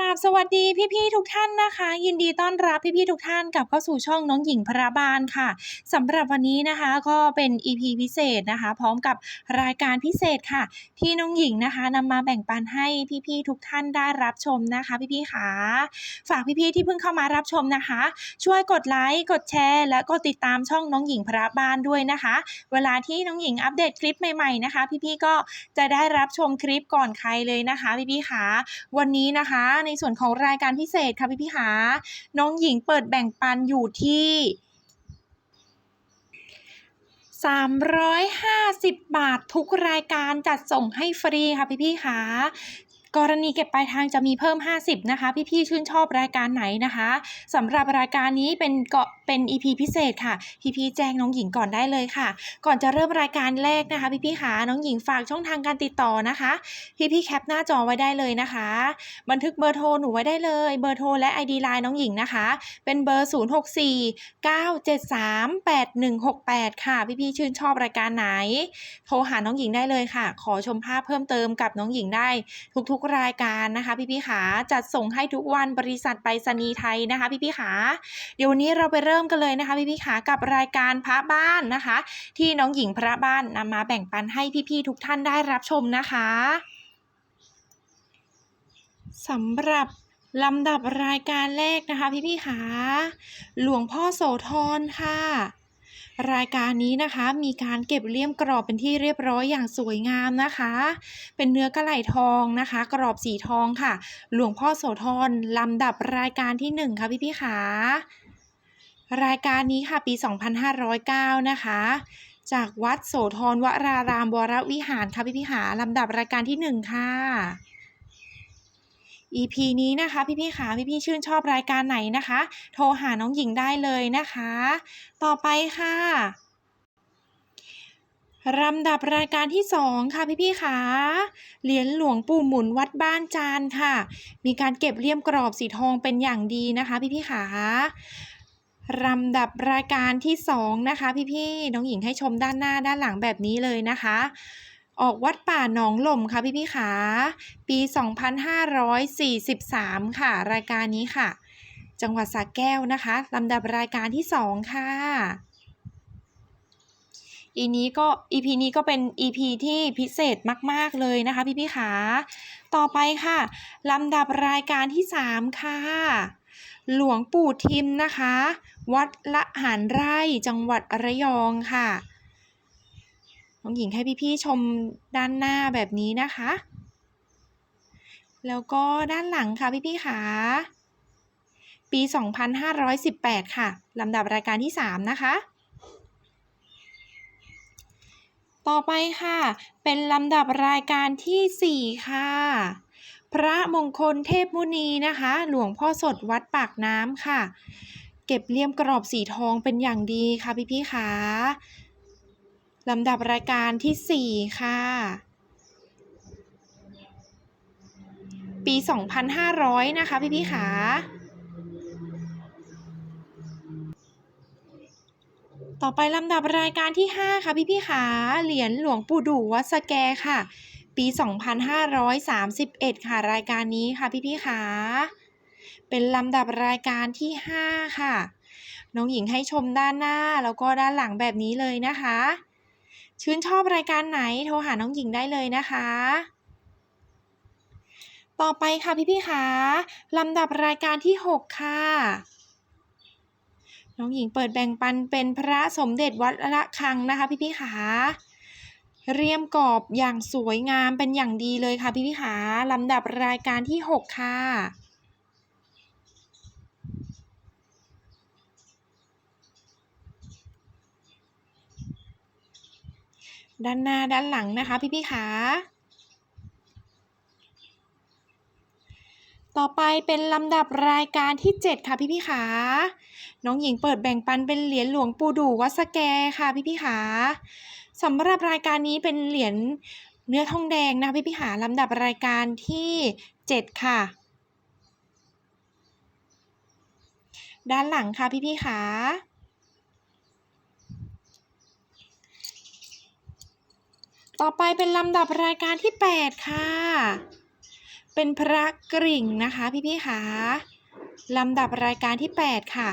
ราบสวัสดีพี่ๆทุกท่านนะคะ ยินดีต้อนรับพี่ๆทุกท่านกลับเข้าสู่ช่องน้องหญิงพระบาลค่ะสำหรับวันนี้นะคะก็เป็น EP พิเศษนะคะ พร้อมกับรายการพิเศษค่ะ ที่น้องหญิงนะคะนำมาแบ่งปันให้พี่ๆทุกท่านได้รับชมนะคะ พี่ๆค่ะฝากพี่ๆที่เพิ่งเข้ามารับชมนะคะ ช่วยกดไลค์กดแชร์ และกดติดตามช่องน้องหญิงพระบาลด้วยนะคะ เวลาที่น้องหญิงอัปเดตคลิปใหม่ๆนะคะ พี่ๆก็จะได้รับชมคลิปก่อนใครเลยนะคะ พี่ๆค่ะวันนี้นะคะในในส่วนของรายการพิเศษค่ะพี่พิหา น้องหญิงเปิดแบ่งปันอยู่ที่ 350 บาททุกรายการจัดส่งให้ฟรีค่ะพี่ๆค่ะกรณีเก็บปลายทางจะมีเพิ่ม 50 นะคะ พี่ๆชื่นชอบรายการไหนนะคะสำหรับรายการนี้เป็นเกาะ เป็น EP พิเศษค่ะ พี่ๆแจ้งน้องหญิงก่อนได้เลยค่ะ ก่อนจะเริ่มรายการแรกนะคะ พี่ๆค่ะน้องหญิงฝากช่องทางการติดต่อนะคะ พี่ๆแคปหน้าจอไว้ได้เลยนะคะ บันทึกเบอร์โทรหนูไว้ได้เลยเบอร์โทรและ ID ไลน์น้องหญิงนะคะ เป็นเบอร์ 064 973 8168 ค่ะ พี่ๆชื่นชอบรายการไหน โทรหาน้องหญิงได้เลยค่ะ ขอชมภาพเพิ่มเติมกับน้องหญิงได้ ทุกๆรายการนะคะ พี่ๆขาจัดส่งให้ทุกวันบริษัทไปรษณีย์ไทยนะคะ พี่ๆขาเดี๋ยววันนี้เราไปเริ่มกันเลยนะคะพี่ๆขากับรายการพระบ้านนะคะ ที่น้องหญิงพระบ้านนำมาแบ่งปันให้พี่ๆทุกท่านได้รับชมนะคะสำหรับลำดับรายการแรกนะคะพี่ๆขาหลวงพ่อโสธรค่ะ รายการนี้นะคะมีการเก็บเลี่ยมกรอบเป็นที่เรียบร้อยอย่างสวยงามนะคะ เป็นเนื้อกระไหลทองนะคะ กรอบสีทองค่ะ หลวงพ่อโสธรลำดับรายการที่หนึ่งค่ะพี่พี่ๆขา รายการนี้ค่ะปี 2509 นะคะ จากวัดโสธรวรารามวรวิหารค่ะพี่พี่ขาลำดับรายการที่หนึ่งค่ะ EP นี้นะคะพี่พี่ขาพี่พี่ชื่นชอบรายการไหนนะคะ โทรหาน้องหญิงได้เลยนะคะ ต่อไปค่ะลำดับรายการที่สองค่ะพี่พี่ขาเหรียญหลวงปู่หมุนวัดบ้านจานค่ะ มีการเก็บเลี่ยมกรอบสีทองเป็นอย่างดีนะคะ พี่พี่ขา ลำดับรายการที่สองนะคะพี่พี่ๆน้องหญิงให้ชมด้านหน้าด้านหลังแบบนี้เลยนะคะ ออกวัดป่าหนองหล่มค่ะพี่พี่ๆขาปี 2543 ค่ะ รายการนี้ค่ะ จังหวัดสระแก้วนะคะลำดับรายการที่ 2 ค่ะอีนี้ก็ EP นี้ก็เป็น EP ที่พิเศษมาก ๆ เลยนะคะ พี่พี่ขา ต่อไปค่ะ ลำดับรายการที่ 3 ค่ะ หลวงปู่ทิมนะคะ วัดละหารไร่จังหวัดระยองค่ะน้องหญิงให้พี่ๆชมด้านหน้าแบบนี้นะคะ แล้วก็ด้านหลังค่ะพี่ๆขาปี 2518 ค่ะ ลำดับรายการที่ 3 นะคะ ต่อไปค่ะ เป็นลำดับรายการทีสี่4 ค่ะ พระมงคลเทพมุนีนะคะ หลวงพ่อสดวัดปากน้ำค่ะ เก็บเลี่ยมกรอบสีทองเป็นอย่างดีค่ะพี่ๆขาลำดับรายการที่ 4 ค่ะ ปี 2,500 นะคะพี่พี่ขาต่อไปลำดับรายการที่ 5 ค่ะพี่พี่ขาเหรียญหลวงปู่ดูวัดสแกค่ะ ปี 2,531 ค่ะรายการนี้ค่ะพี่พี่ขาเป็นลำดับรายการที่ 5 ค่ะ น้องหญิงให้ชมด้านหน้าแล้วก็ด้านหลังแบบนี้เลยนะคะ ชื่นชอบรายการไหนโทรหาน้องหญิงได้เลยนะคะ ต่อไปค่ะพี่พี่ขาลำดับรายการที่ 6 ค่ะน้องหญิงเปิดแบ่งปันเป็นพระสมเด็จวัดละคังนะคะพี่พี่ขา เรียมกรอบอย่างสวยงามเป็นอย่างดีเลยค่ะพี่พี่ขาลำดับรายการที่ 6 ค่ะด้านหน้าด้านหลังนะคะพี่พี่ขาต่อไปเป็นลำดับรายการที่ 7 ค่ะพี่พี่ขาน้องหญิงเปิดแบ่งปันเป็นเหรียญหลวงปู่ดู่วัดสแกค่ะพี่พี่ขา สำหรับรายการนี้เป็นเหรียญเนื้อทองแดงนะพี่พี่ขาลำดับรายการที่ 7 ค่ะ ด้านหลังค่ะพี่พี่ขาต่อไปเป็นลำดับรายการที่ 8 ค่ะ เป็นพระกริ่งนะคะพี่ๆค่ะลำดับรายการที่ 8 ค่ะ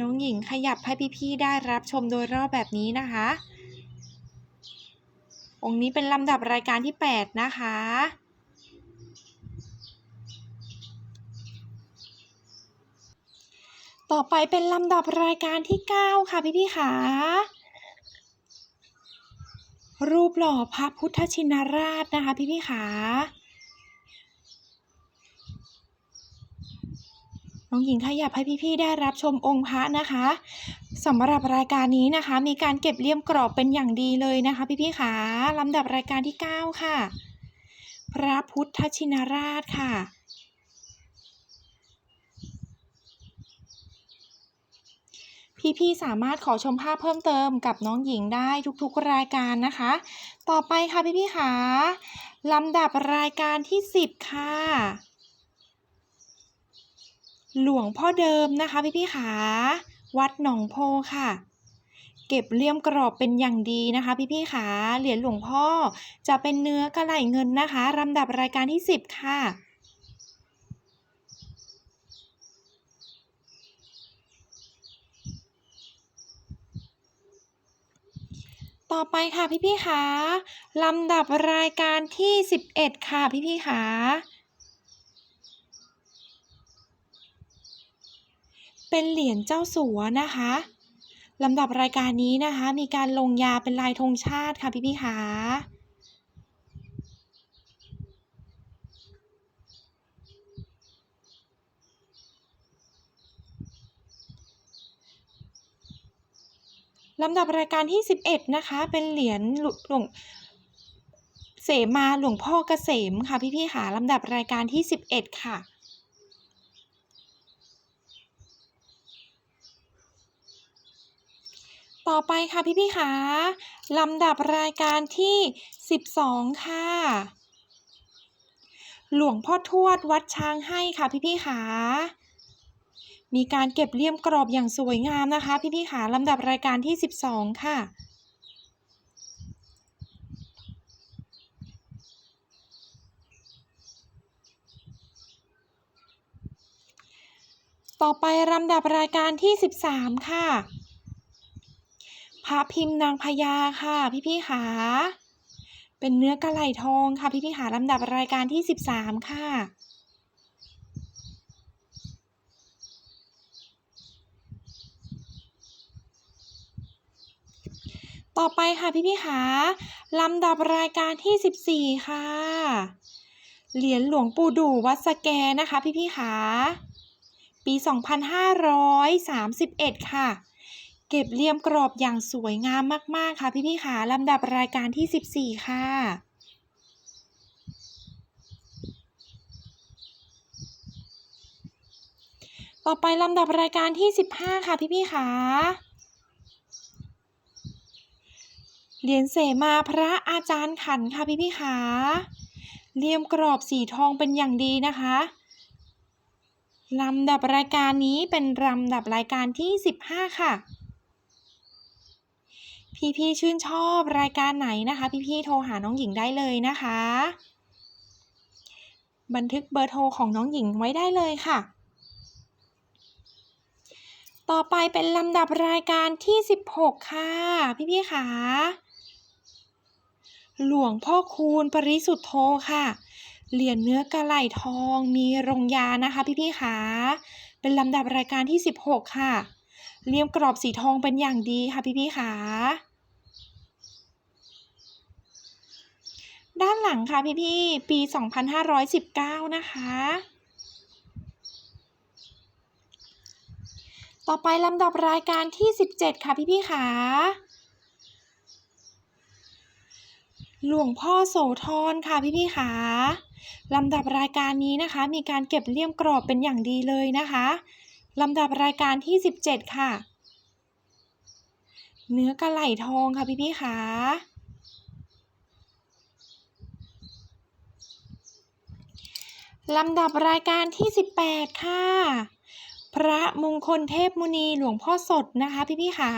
น้องหญิงขยับให้พี่ๆได้รับชมโดยรอบแบบนี้นะคะ องค์นี้เป็นลำดับรายการที่ 8 นะคะ ต่อไปเป็นลำดับรายการที่ 9 ค่ะพี่ๆค่ะรูปหล่อพระพุทธชินราชนะคะพี่ๆค่ะ องหญิงขยับให้พี่ๆได้รับชมองค์พระนะคะสำหรับรายการนี้นะคะ มีการเก็บเลี่ยมกรอบเป็นอย่างดีเลยนะคะ พี่ๆค่ะลำดับรายการที่ 9 ค่ะ พระพุทธชินราชค่ะพี่ๆสามารถขอชมภาพเพิ่มเติมกับน้องหญิงได้ทุกๆรายการนะคะ ต่อไปค่ะพี่ๆค่ะลำดับรายการที่ 10 ค่ะ หลวงพ่อเดิมนะคะพี่ๆค่ะวัดหนองโพค่ะ เก็บเลี่ยมกรอบเป็นอย่างดีนะคะ พี่ๆค่ะเหรียญหลวงพ่อจะเป็นเนื้อกระไหลเงินนะคะลำดับรายการที่ 10 ค่ะต่อไปค่ะพี่ๆค่ะลำดับรายการที่ 11 ค่ะพี่ๆค่ะ เป็นเหรียญเจ้าสัวนะคะลำดับรายการนี้นะคะ มีการลงยาเป็นลายธงชาติค่ะพี่ๆค่ะลำดับรายการที่ 11 นะคะ เป็นเหรียญหลวงเสมาหลวงพ่อเกษมค่ะพี่ๆค่ะลำดับรายการที่ 11 ค่ะ ต่อไปค่ะพี่ๆค่ะลำดับรายการที่ 12 ค่ะ หลวงพ่อทวดวัดช้างให้ค่ะพี่ๆค่ะมีการเก็บเลี่ยมกรอบอย่างสวยงามนะคะ พี่ๆค่ะลำดับรายการที่ 12 ค่ะต่อไปลำดับรายการที่ 13 ค่ะ พระพิมพ์นางพญาค่ะ พี่ๆค่ะเป็นเนื้อกระไหลทองค่ะ พี่ๆค่ะลำดับรายการที่13ค่ะ ต่อไปค่ะพี่ๆค่ะลำดับรายการที่14ค่ะ เหรียญหลวงปู่ดู่วัดสแกนะคะ พี่ๆค่ะปี2531ค่ะ เก็บเลี่ยมกรอบอย่างสวยงามมาก ๆ ค่ะ พี่ๆค่ะลำดับรายการที่ 14 ค่ะ ต่อไปลำดับรายการที่ 15 ค่ะ พี่ๆค่ะเหรียญเสมาพระอาจารย์ขันค่ะพี่พี่ขาเลี่ยมกรอบสีทองเป็นอย่างดีนะคะ ลำดับรายการนี้เป็นลำดับรายการที่ 15 ค่ะ พี่พี่ชื่นชอบรายการไหนนะคะ พี่พี่โทรหาน้องหญิงได้เลยนะคะ บันทึกเบอร์โทรของน้องหญิงไว้ได้เลยค่ะ ต่อไปเป็นลำดับรายการที่ 16 ค่ะ พี่พี่ขาหลวงพ่อคูณปริสุทธโธค่ะ เหรียญเนื้อกระไหลทองมีรงยานะคะ พี่ๆค่ะเป็นลำดับรายการที่ 16 ค่ะ เลี่ยมกรอบสีทองเป็นอย่างดีค่ะพี่ๆค่ะ ด้านหลังค่ะพี่ๆปี 2519 นะคะ ต่อไปลำดับรายการที่ 17 ค่ะพี่ๆค่ะหลวงพ่อโสธรค่ะพี่พี่ขาลำดับรายการนี้นะคะ มีการเก็บเลี่ยมกรอบเป็นอย่างดีเลยนะคะลำดับรายการที่ 17 ค่ะ เนื้อกระไหลทองค่ะพี่พี่ขา ลำดับรายการที่ 18 ค่ะ พระมงคลเทพมุนีหลวงพ่อสดนะคะพี่พี่ขา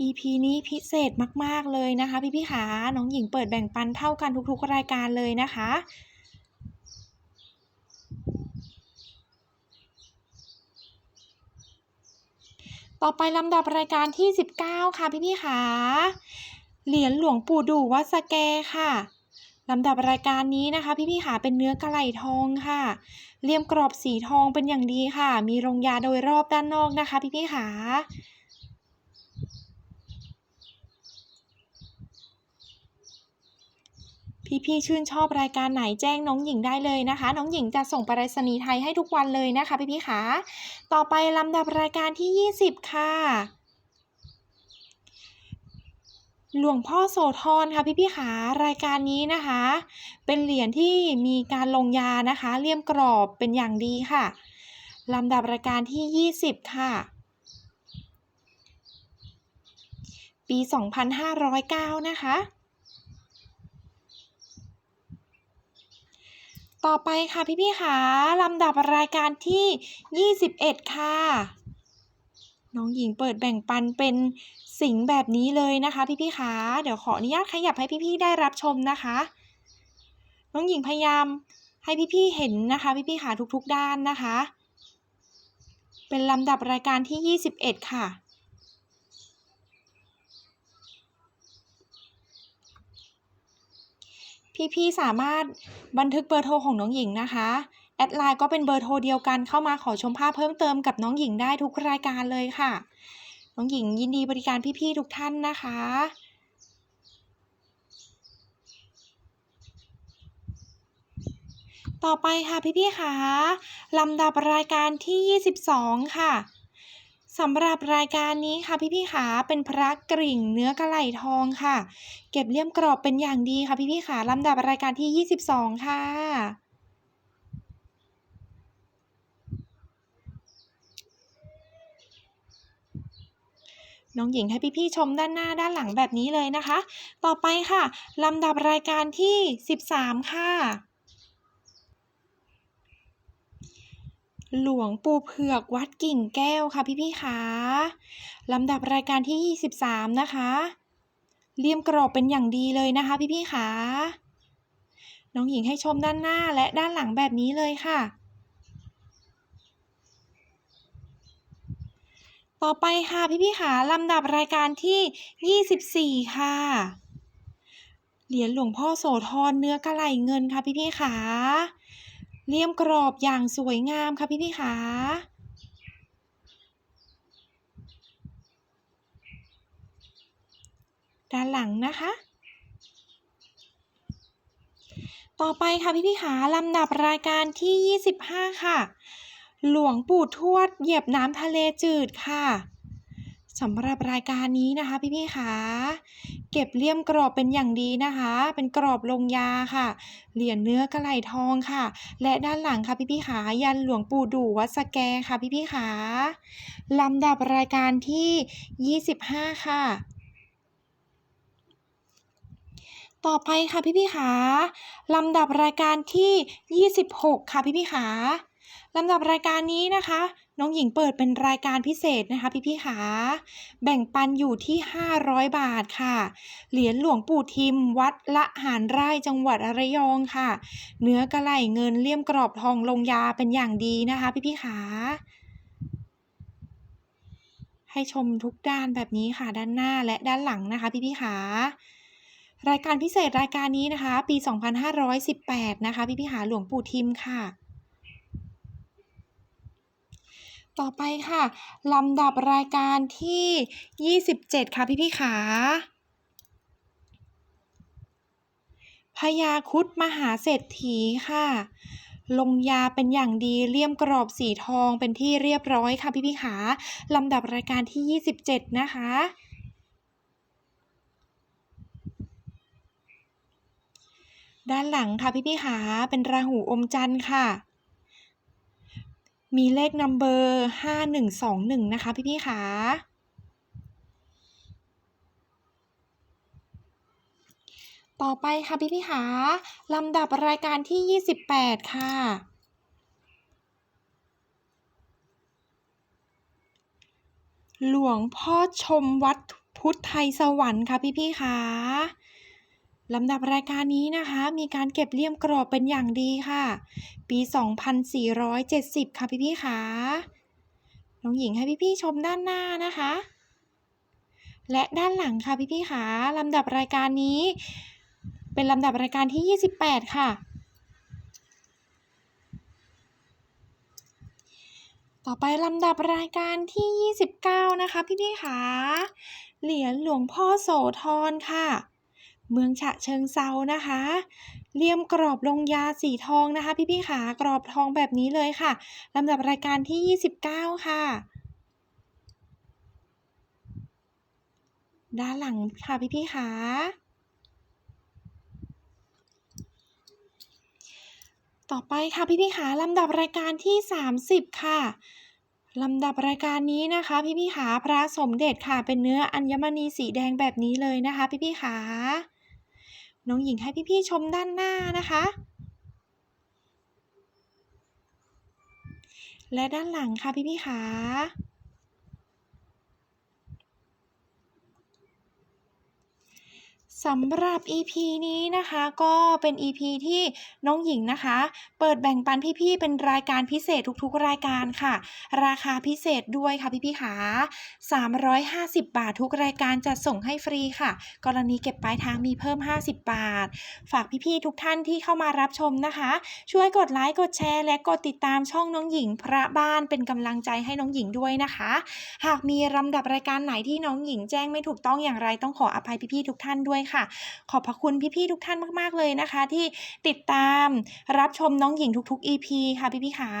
EP นี้พิเศษมาก ๆ เลยนะคะ พี่ๆขา น้องหญิงเปิดแบ่งปันเท่ากันทุก ๆ รายการเลยนะคะ ต่อไปลำดับรายการที่ 19 ค่ะพี่ๆขา เหรียญหลวงปู่ดูวัดสแกค่ะ ลำดับรายการนี้นะคะ พี่ๆขาเป็นเนื้อกระไหลทองค่ะเลี่ยมกรอบสีทองเป็นอย่างดีค่ะ มีลงยาโดยรอบด้านนอกนะคะ พี่ๆขาพี่ๆชื่นชอบรายการไหนแจ้งน้องหญิงได้เลยนะคะ น้องหญิงจะส่งไปรษณีย์ไทยให้ทุกวันเลยนะคะพี่ๆขาต่อไปลำดับรายการที่ 20 ค่ะ หลวงพ่อโสธรค่ะพี่ๆขารายการนี้นะคะ เป็นเหรียญที่มีการลงยานะคะเลี่ยมกรอบเป็นอย่างดีค่ะลำดับรายการที่ 20 ค่ะ ปี 2509 นะคะ ต่อไปค่ะพี่ๆขาลำดับรายการที่ 21 ค่ะ น้องหญิงเปิดแบ่งปันเป็น สิงแบบนี้เลยนะคะพี่ๆขาเดี๋ยวขออนุญาตขยับให้พี่ๆได้รับชมนะคะ น้องหญิงพยายามให้พี่ๆเห็นนะคะพี่ๆขาทุกๆด้านนะคะ เป็นลำดับรายการที่ 21 ค่ะพี่ๆสามารถบันทึกเบอร์โทรของน้องหญิงนะคะ แอดไลน์ก็เป็นเบอร์โทรเดียวกันเข้ามาขอชมภาพเพิ่มเติมกับน้องหญิงได้ทุกรายการเลยค่ะ น้องหญิงยินดีบริการพี่ๆทุกท่านนะคะ ต่อไปค่ะพี่ๆค่ะลำดับรายการที่ 22 ค่ะสำหรับรายการนี้ค่ะพี่ๆขาเป็นพระกริ่งเนื้อกระไหลทองค่ะ เก็บเลี่ยมกรอบเป็นอย่างดีค่ะพี่ๆขาลำดับรายการที่ 22 ค่ะ น้องหญิงให้พี่ๆชมด้านหน้าด้านหลังแบบนี้เลยนะคะ ต่อไปค่ะลำดับรายการที่ 13 ค่ะ หลวงปู่เผือกวัดกิ่งแก้วค่ะพี่ๆขาลำดับรายการที่ 23 นะคะเลี่ยมกรอบเป็นอย่างดีเลยนะคะพี่ๆขาน้องหญิงให้ชมด้านหน้าและด้านหลังแบบนี้เลยค่ะ ต่อไปค่ะพี่ๆขาลำดับรายการที่ 24 ค่ะ เหรียญหลวงพ่อโสธรเนื้อกระไหลเงินค่ะพี่ๆขาเลี่ยมกรอบอย่างสวยงามค่ะพี่พี่ขาด้านหลังนะคะ ต่อไปค่ะพี่พี่ขาลำดับรายการที่ 25 ค่ะ หลวงปู่ทวดเหยียบน้ำทะเลจืดค่ะสำหรับรายการนี้นะคะพี่ๆคะเก็บเลี่ยมกรอบเป็นอย่างดีนะคะ เป็นกรอบลงยาค่ะ เหรียญเนื้อกระไหลทองค่ะ และด้านหลังค่ะพี่ๆขายันหลวงปู่ดู่วัดสแกค่ะพี่ๆขาลำดับรายการที่ 25 ค่ะ ต่อไปค่ะพี่ๆขาลำดับรายการที่ 26 ค่ะพี่ๆขา ลำดับรายการนี้นะคะ น้องหญิงเปิดเป็นรายการพิเศษนะคะ พี่พี่ขาแบ่งปันอยู่ที่ 500 บาทค่ะ เหรียญหลวงปู่ทิม วัดละหารไร่จังหวัดระยองค่ะ เนื้อกระไหลเงินเลี่ยมกรอบทองลงยาเป็นอย่างดีนะคะ พี่พี่ขาให้ชมทุกด้านแบบนี้ค่ะด้านหน้าและด้านหลังนะคะ พี่พี่ขารายการพิเศษรายการนี้นะคะ ปี 2518 นะคะ พี่พี่ขาหลวงปู่ทิมค่ะ ต่อไปค่ะ ลำดับรายการที่ 27 ค่ะพี่พี่ขาพญาคุดมหาเศรษฐีค่ะ ลงยาเป็นอย่างดีเลี่ยมกรอบสีทองเป็นที่เรียบร้อยค่ะพี่พี่ขาลำดับรายการที่ 27 นะคะด้านหลังค่ะพี่พี่ขาเป็นราหูอมจันทร์ค่ะ มีเลขนัมเบอร์ห้าหนึ่งสองหนึ่งนะคะพี่พี่ขาต่อไปค่ะพี่พี่ขาลำดับรายการที่28ค่ะหลวงพ่อชมวัดพุทธไทยสวรรค์ค่ะพี่ๆค่ะ ลำดับรายการนี้นะคะ มีการเก็บเลี่ยมกรอบเป็นอย่างดีค่ะ ปี 2470 ค่ะพี่ๆค่ะน้องหญิงให้พี่ๆชมด้านหน้านะคะ และด้านหลังค่ะพี่ๆค่ะลำดับรายการนี้ เป็นลำดับรายการที่ 28 ค่ะ ต่อไปลำดับรายการที่ 29 นะคะพี่พี่ๆค่ะเหรียญหลวงพ่อโสธรค่ะ เมืองฉะเชิงเซานะคะ เลี่ยมกรอบลงยาสีทองนะคะ พี่พี่ๆค่ะกรอบทองแบบนี้เลยค่ะลำดับรายการที่ 29 ค่ะด้านหลังค่ะพี่พี่ๆค่ะต่อไปค่ะพี่พี่ๆค่ะลำดับรายการที่ 30 ค่ะลำดับรายการนี้นะคะ พี่พี่ๆค่ะพระสมเด็จค่ะเป็นเนื้ออัญมณีสีแดงแบบนี้เลยนะคะ พี่พี่ๆค่ะ น้องหญิงให้พี่ๆชมด้านหน้านะคะ และด้านหลังค่ะพี่ๆค่ะ สำหรับ EP นี้นะคะก็เป็น EP ที่น้องหญิงนะคะ เปิดแบ่งปันพี่ๆเป็นรายการพิเศษทุกๆ รายการค่ะ ราคาพิเศษด้วยค่ะพี่ๆค่ะ350 บาททุกรายการจะส่งให้ฟรีค่ะ กรณีเก็บปลายทางมีเพิ่ม 50 บาท ฝากพี่ๆทุกท่านที่เข้ามารับชมนะคะ ช่วยกดไลค์กดแชร์ และกดติดตามช่องน้องหญิง พระบ้านเป็นกำลังใจให้น้องหญิงด้วยนะคะ หากมีลำดับรายการไหนที่น้องหญิงแจ้งไม่ถูกต้องอย่างไรต้องขออภัยพี่ๆทุกท่านด้วยค่ะขอบพระคุณพี่ๆทุกท่านมากๆเลยนะคะ ที่ติดตามรับชมน้องหญิงทุกๆ EP ค่ะพี่ๆค่ะ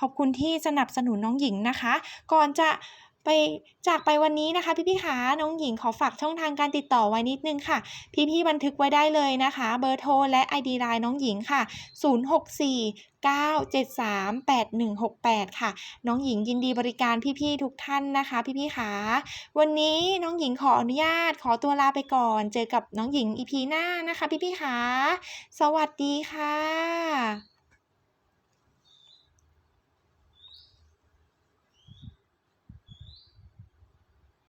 ขอบคุณที่สนับสนุนน้องหญิงนะคะ ก่อนจะ ไปจากไปวันนี้นะคะพี่ๆค่ะน้องหญิงขอฝากช่องทางการติดต่อไว้นิดนึงค่ะ พี่ๆบันทึกไว้ได้เลยนะคะ เบอร์โทรและ ID ไลน์น้องหญิงค่ะ 064 973 8168 ค่ะ น้องหญิงยินดีบริการพี่ๆทุกท่านนะคะ พี่ๆค่ะวันนี้น้องหญิงขออนุญาตขอตัวลาไปก่อน เจอกับน้องหญิงอีพีหน้านะคะ พี่ๆค่ะสวัสดีค่ะ